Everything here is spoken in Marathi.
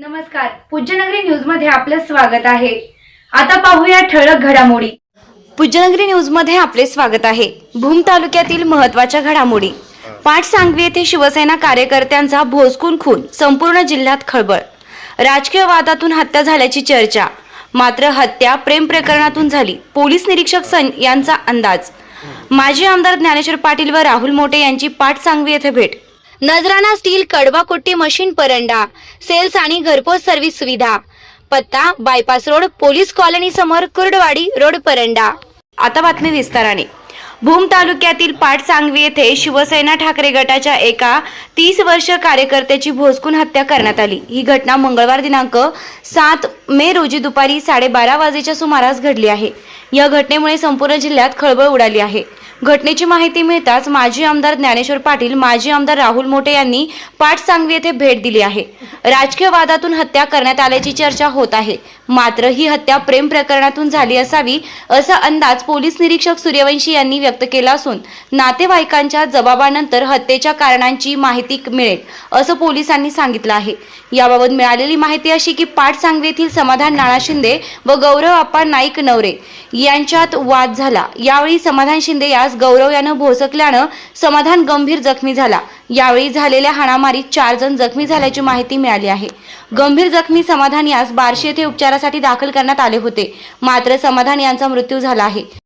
नमस्कार. पूज्यनगरी न्यूजमध्ये आपलं स्वागत आहे. आता पाहूया ठळक घडामोडी. पूज्यनगरी न्यूजमध्ये आपले स्वागत आहे. भूम तालुक्यातील महत्त्वाच्या घडामोडी. पाठ सांगवी येथे शिवसेना कार्यकर्त्यांचा भोसकून खून संपूर्ण जिल्ह्यात खळबळ. राजकीय वादातून हत्या झाल्याची चर्चा. मात्र हत्या प्रेम प्रकरणातून झाली. पोलीस निरीक्षक सन यांचा अंदाज. माजी आमदार ज्ञानेश्वर पाटील व राहुल मोटे यांची पाठ सांगवी येथे भेट. नजराणा स्टील कडवाकोट्टी मशीन परंडा सेल्स आणि घरपोच सर्व्हिस सुविधा. पत्ता बायपास रोड पोलीस कॉलनी समोर कुर्डवाडी रोड परंडा. आता बातमी विस्ताराने. भूम तालुक्यातील पाट सांगवी येथे शिवसेना ठाकरे गटाच्या एका तीस वर्ष कार्यकर्त्याची भोसकून हत्या करण्यात आली. ही घटना मंगळवार दिनांक सात मे रोजी दुपारी साडेबारा वाजेच्या सुमारास घडली आहे. या घटनेमुळे संपूर्ण जिल्ह्यात खळबळ उडाली आहे. घटनेची माहिती मिळताच माजी आमदार ज्ञानेश्वर पाटील माजी आमदार राहुल मोठे यांनी पाठ सांगवी येथे भेट दिली आहे. राजकीय वादातून हत्या करण्यात आल्याची चर्चा होत आहे. मात्र ही हत्या प्रेम प्रकरणातून झाली असावी असा अंदाज पोलीस निरीक्षक सूर्यवंशी यांनी व्यक्त केला असून नातेवाईकांच्या जबाबानंतर हत्येच्या कारणांची माहिती मिळेल असं पोलिसांनी सांगितलं आहे. याबाबत मिळालेली माहिती अशी की पाठ सांगवी येथील समाधान नाना शिंदे व गौरव अप्पा नाईक नवरे यांच्यात वाद झाला. यावेळी समाधान शिंदे त्यास गौरव यानं भोसकल्यानं समाधान गंभीर जखमी झाला. यावेळी झालेल्या हाणामारीत चार जण जखमी झाल्याची माहिती मिळाली आहे. गंभीर जखमी समाधान यास बार्शी येथे उपचारासाठी दाखल करण्यात आले होते. मात्र समाधान यांचा मृत्यू झाला आहे.